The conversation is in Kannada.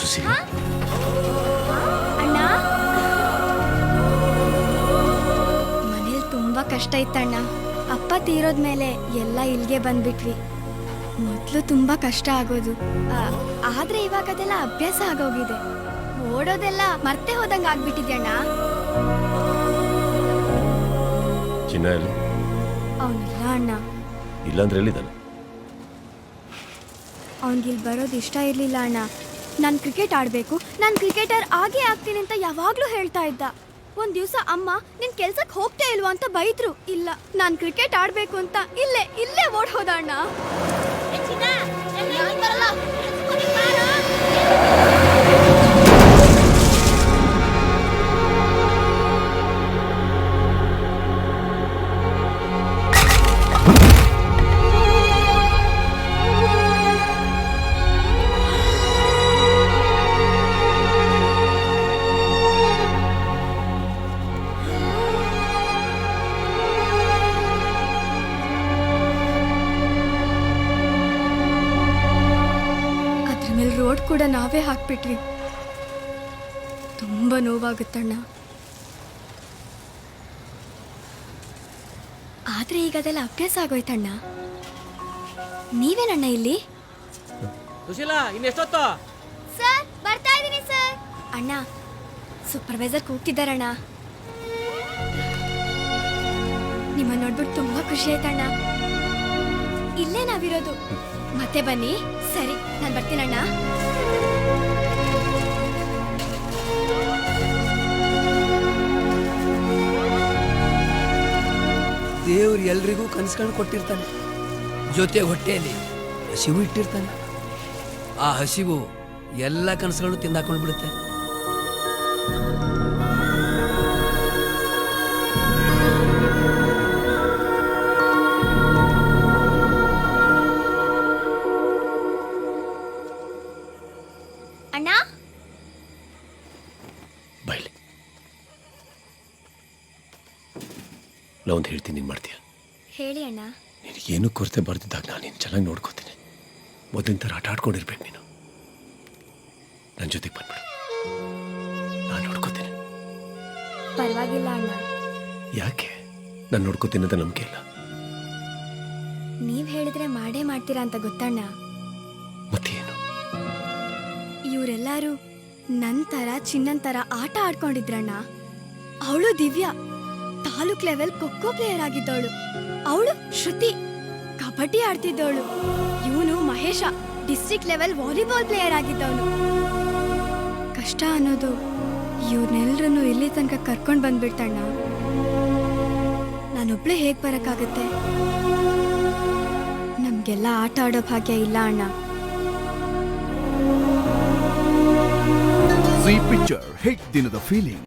ಖುಷಿ ಅಣ್ಣ? ಮನೇಲಿ ತುಂಬಾ ಕಷ್ಟ ಇತ್ತಣ್ಣ. ಅಪ್ಪ ತೀರೋದ್ಮೇಲೆ ಎಲ್ಲ ಇಲ್ಲಿಗೆ ಬಂದ್ಬಿಟ್ವಿ. ಮೊದಲು ತುಂಬಾ ಕಷ್ಟ ಆಗೋದು. ಆ, ಆದ್ರೆ ಇವಾಗ ಅದೆಲ್ಲ ಅಭ್ಯಾಸ ಆಗೋಗಿದೆ. ಓಡೋದೆಲ್ಲ ಮರ್ತೆ ಹೋದಂಗ ಆಗ್ಬಿಟ್ಟಿದ್ಯಣ್ಣ. ಚಿನ್ನ ಎಲ್ಲಿ? ಅವನಿಲ್ಲ ಅಣ್ಣ. ಇಲ್ಲಾಂದ್ರೆ ಎಲ್ಲಿದ್ದಾನೆ? ಅವ್ನಿಗಿಲ್ಲಿ ಬರೋದು ಇಷ್ಟ ಇರಲಿಲ್ಲ ಅಣ್ಣ. ನಾನು ಕ್ರಿಕೆಟ್ ಆಡಬೇಕು. ನಾನು ಕ್ರಿಕೆಟರ್ ಆಗೇ ಆಗ್ತೀನಿ ಅಂತ ಯಾವಾಗಲೂ ಹೇಳ್ತಾ ಇದ್ದ. ಒಂದು ದಿವಸ ಅಮ್ಮ, ನಿನ್ ಕೆಲಸಕ್ಕೆ ಹೋಗ್ತಾ ಇಲ್ವಾ ಅಂತ ಬೈದ್ರು. ಇಲ್ಲ, ನಾನು ಕ್ರಿಕೆಟ್ ಆಡಬೇಕು ಅಂತ ಇಲ್ಲೇ ಇಲ್ಲೇ ಓಡ್ ಕೂಡ ನಾವೇ ಹಾಕ್ಬಿಟ್ವಿ. ತುಂಬ ನೋವಾಗುತ್ತಣ್ಣ. ಆದ್ರೆ ಈಗ ಅದೆಲ್ಲ ಅಭ್ಯಾಸ ಆಗೋಯ್ತಣ್ಣ. ನೀವೇನಣ್ಣ ಇಲ್ಲಿ? ಸುಶೀಲಾ ಇನ್ನೆಷ್ಟೊತ್ತು? ಸರ್ ಬರ್ತಾ ಇದೀನಿ ಸರ್. ಅಣ್ಣ ಸೂಪರ್ವೈಸರ್ ಕೂಗ್ತಿದ್ದಾರಣ್ಣ. ನಿಮ್ಮ ನೋಡ್ಬಿಟ್ಟು ತುಂಬಾ ಖುಷಿ ಆಯ್ತಣ್ಣ. ಇಲ್ಲೇ ನಾವಿರೋದು. ಮತ್ತೆ ಬನ್ನಿ. ಸರಿ, ನಾನು ಬರ್ತೀನಣ್ಣ ದೇವ್ರು ಎಲ್ರಿಗೂ ಕನ್ಸ್ಕೊಂಡು ಕೊಟ್ಟಿರ್ತಾನೆ. ಜೊತೆ ಹೊಟ್ಟೆಯಲ್ಲಿ ಹಸಿವು ಇಟ್ಟಿರ್ತಾನೆ. ಆ ಹಸಿವು ಎಲ್ಲ ಕನಸುಗಳನ್ನು ತಿಂದಾಕೊಂಡು ಬಿಡುತ್ತೆ ಅಣ್ಣ? ಬೈಲಿ. ನಾ ಒಂದು ಹೇಳ್ತೀನಿ ನೀನು ಮಾಡ್ತೀಯ? ಹೇಳಿ ಅಣ್ಣ. ನಿನಗೇನು ಕೊರತೆ ಬರ್ದಿದ್ದಾಗ ನಾನು ನೀನು ಚೆನ್ನಾಗಿ ನೋಡ್ಕೋತೀನಿ. ಮೊದಲಿನ ಥರ ಆಟ ಆಡ್ಕೊಂಡಿರ್ಬೇಕು ನೀನು. ನನ್ನ ಜೊತೆಗೆ ಬಂದ್ಬಿಡು. ನಾನು ನೋಡ್ಕೋತೀನಿ. ಪರವಾಗಿಲ್ಲ ಅಣ್ಣ. ಯಾಕೆ? ನಾನು ನೋಡ್ಕೋತೀನಿ ಅಂತ ನಂಬಿಕೆ ಇಲ್ಲ. ನೀವು ಹೇಳಿದ್ರೆ ಮಾಡೇ ಮಾಡ್ತೀರಾ ಅಂತ ಗೊತ್ತಣ್ಣ. ಇವರೆಲ್ಲರೂ ನಂತರ ಚಿನ್ನಂತರ ಆಟ ಆಡ್ಕೊಂಡಿದ್ರಣ್ಣ. ಅವಳು ದಿವ್ಯಾ. ತಾಲೂಕ್ ಲೆವೆಲ್ ಖೋಖೋ ಪ್ಲೇಯರ್ ಆಗಿದ್ದವಳು. ಅವಳು ಶ್ರುತಿ. ಕಬಡ್ಡಿ ಆಡ್ತಿದ್ದವಳು. ಇವನು Mahesha. District level volleyball player ಆಗಿದ್ದವನು. ಕಷ್ಟ ಅನ್ನೋದು ಇವ್ರನ್ನೆಲ್ಲರನ್ನು ಇಲ್ಲಿ ತನಕ ಕರ್ಕೊಂಡು ಬಂದ್ಬಿಡ್ತಣ್ಣ. ನಾನೊಬ್ಳೆ ಹೇಗೆ ಬರಕ್ಕಾಗತ್ತೆ? ನಮಗೆಲ್ಲ ಆಟ ಆಡೋ ಭಾಗ್ಯ ಇಲ್ಲ ಅಣ್ಣ. ಜಿ ಪಿಕ್ಚರ್ ಹಿಟ್ ದಿನದ ಫೀಲಿಂಗ್